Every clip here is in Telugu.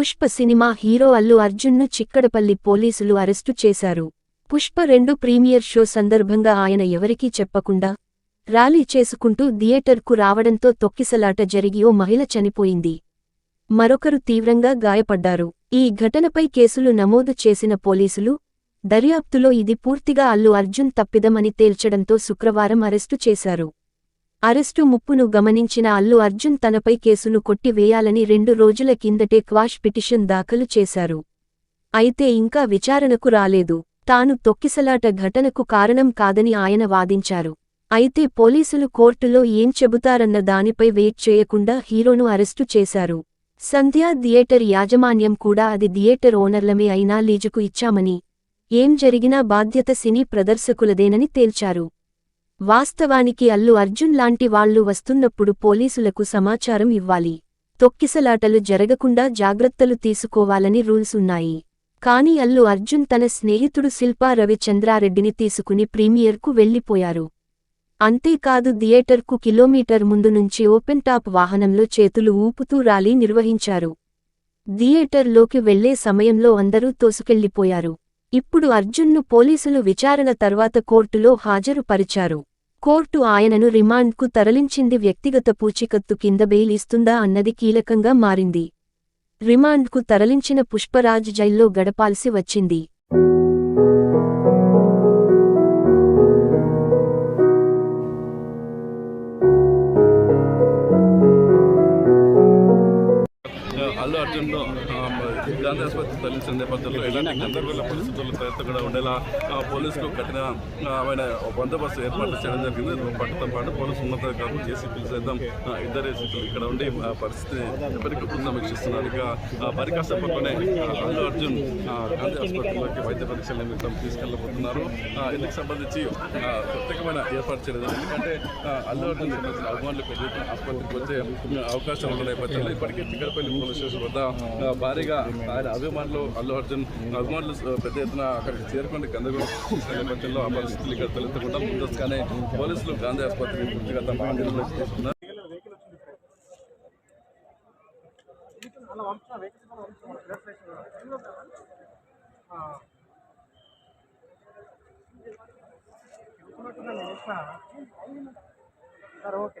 పుష్ప సినిమా హీరో అల్లు అర్జున్ను చిక్కడపల్లి పోలీసులు అరెస్టు చేశారు. పుష్ప రెండు ప్రీమియర్ షో సందర్భంగా ఆయన ఎవరికీ చెప్పకుండా ర్యాలీ చేసుకుంటూ థియేటర్కు రావడంతో తొక్కిసలాట జరిగి ఓ మహిళ చనిపోయింది. మరొకరు తీవ్రంగా గాయపడ్డారు. ఈ ఘటనపై కేసులు నమోదు చేసిన పోలీసులు దర్యాప్తులో ఇది పూర్తిగా అల్లు అర్జున్ తప్పిదమని తేల్చడంతో శుక్రవారం అరెస్టు చేశారు. అరెస్టు ముప్పును గమనించిన అల్లు అర్జున్ తనపై కేసును కొట్టివేయాలని రెండు రోజుల కిందటే క్వాష్ పిటిషన్ దాఖలు చేశారు. అయితే ఇంకా విచారణకు రాలేదు. తాను తొక్కిసలాట ఘటనకు కారణం కాదని ఆయన వాదించారు. అయితే పోలీసులు కోర్టులో ఏం చెబుతారన్న దానిపై వెయిట్ చేయకుండా హీరోను అరెస్టు చేశారు. సంధ్యా థియేటర్ యాజమాన్యం కూడా అది థియేటర్ ఓనర్లమే అయినా లీజుకు ఇచ్చామని ఏం జరిగినా బాధ్యత సినీ ప్రదర్శకులదేనని తేల్చారు. వాస్తవానికి అల్లు అర్జున్ లాంటి వాళ్ళు వస్తున్నప్పుడు పోలీసులకు సమాచారం ఇవ్వాలి. తొక్కిసలాటలు జరగకుండా జాగ్రత్తలు తీసుకోవాలని రూల్స్ ఉన్నాయి. కాని అల్లు అర్జున్ తన స్నేహితుడు శిల్పా రవిచంద్రారెడ్డిని తీసుకుని ప్రీమియర్కు వెళ్ళిపోయారు అంతేకాదు థియేటర్కు కిలోమీటర్ ముందు నుంచి ఓపెన్ టాప్ వాహనంలో చేతులు ఊపుతూ ర్యాలీ నిర్వహించారు. థియేటర్లోకి వెళ్ళే సమయంలో అందరూ తోసుకెళ్ళిపోయారు ఇప్పుడు అర్జున్ను పోలీసులు విచారణ తర్వాత కోర్టులో హాజరుపరిచారు. కోర్టు ఆయనను రిమాండ్కు తరలించింది వ్యక్తిగత పూచికత్తు కింద బెయిల్ ఇస్తుందా అన్నది కీలకంగా మారింది. రిమాండ్కు తరలించిన పుష్పరాజ్ జైల్లో గడపాల్సి వచ్చింది. అల్లు అర్జున్ గాంధీ ఆసుపత్రి తరలించిన నేపథ్యంలో ఎలాంటి గందరగోళ పరిస్థితులు తలెత్తకుండా ఉండేలా పోలీసులు కఠిన ఆ, ఆయన బందోబస్తు ఏర్పాటు చేయడం జరిగింది. పట్టుతో పాటు పోలీసు ఉన్నతాధికారులు జేసీపీలు సైతం ఇద్దరు ఇక్కడ ఉండి పరిస్థితిని ఎప్పటికప్పుడు సమీక్షిస్తున్నారు ఇక పరికాశంలోనే ఆ, అల్లు అర్జున్ గాంధీ ఆసుపత్రిలోకి వైద్య పరీక్షల నిమిత్తం తీసుకెళ్ళబోతున్నారు ఆ, ఇందుకు సంబంధించి ప్రత్యేకమైన ఏర్పాటు చేయలేదు ఎందుకంటే అల్లు అర్జున్ సంబంధించిన అభిమానులు పెద్ద ఆసుపత్రికి వచ్చే అవకాశం ఉన్న నేపథ్యంలో ఇప్పటికే చిక్కడపల్లి పోలీస్ స్టేషన్ వద్ద భారీగా ఆయన అభిమానులు అల్లు అర్జున్ అభిమానులు పెద్ద ఎత్తున అక్కడికి చేరుకుని గందరగోళం నేపథ్యంలో ఆ పరిస్థితులు ఇక్కడ తలెత్తకుండా ముందస్తుగానే పోలీసులు గాంధీ ఆసుపత్రిని పూర్తిగా తమ ఆధీనంలోకి చేస్తున్నారు అలా ఓకే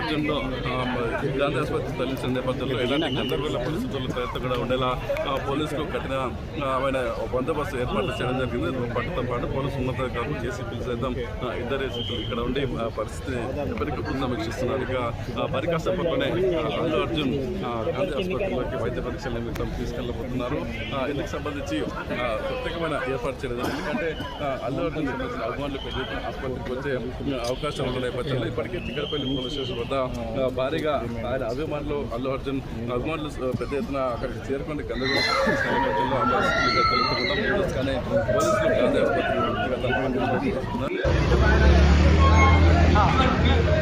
అర్జున్ గాంధీ ఆసుపత్రి తరలించిన నేపథ్యంలో ఎలాంటి గందరగోళ పరిస్థితులు తలెత్తకుండా ఉండేలా పోలీసులు కఠిన ఆ, ఆయన బందోబస్తు ఏర్పాటు చేయడం జరిగింది. పట్టుతో పాటు పోలీసు ఉన్నతాధికారులు జేసీపీలు సైతం ఆ, ఇద్దరు ఏసీపీలు ఇక్కడ ఉండి ఆ, పరిస్థితిని ఎప్పటికప్పుడు సమీక్షిస్తున్నారు ఇక పరికాశంలోనే ఆ, అల్లు అర్జున్ గాంధీ ఆసుపత్రిలోకి వైద్య పరీక్షల నిమిత్తం తీసుకెళ్ళబోతున్నారు ఆ, ఇందుకు సంబంధించి ప్రత్యేకమైన ఏర్పాటు చేయలేదు ఎందుకంటే అల్లు అర్జున్ సంబంధించిన అభిమానులు పెద్ద ఎత్తున ఆసుపత్రికి వచ్చే అవకాశం ఉన్న నేపథ్యంలో ఇప్పటికే చిక్కడపల్లి పోలీస్ స్టేషన్ వద్ద భారీగా ఆయన అభిమానులు అల్లు అర్జున్ అభిమానులు పెద్ద ఎత్తున అక్కడికి చేరుకుని గందరగోళం సృష్టించిన నేపథ్యంలో పోలీసులు గాంధీ ఆసుపత్రి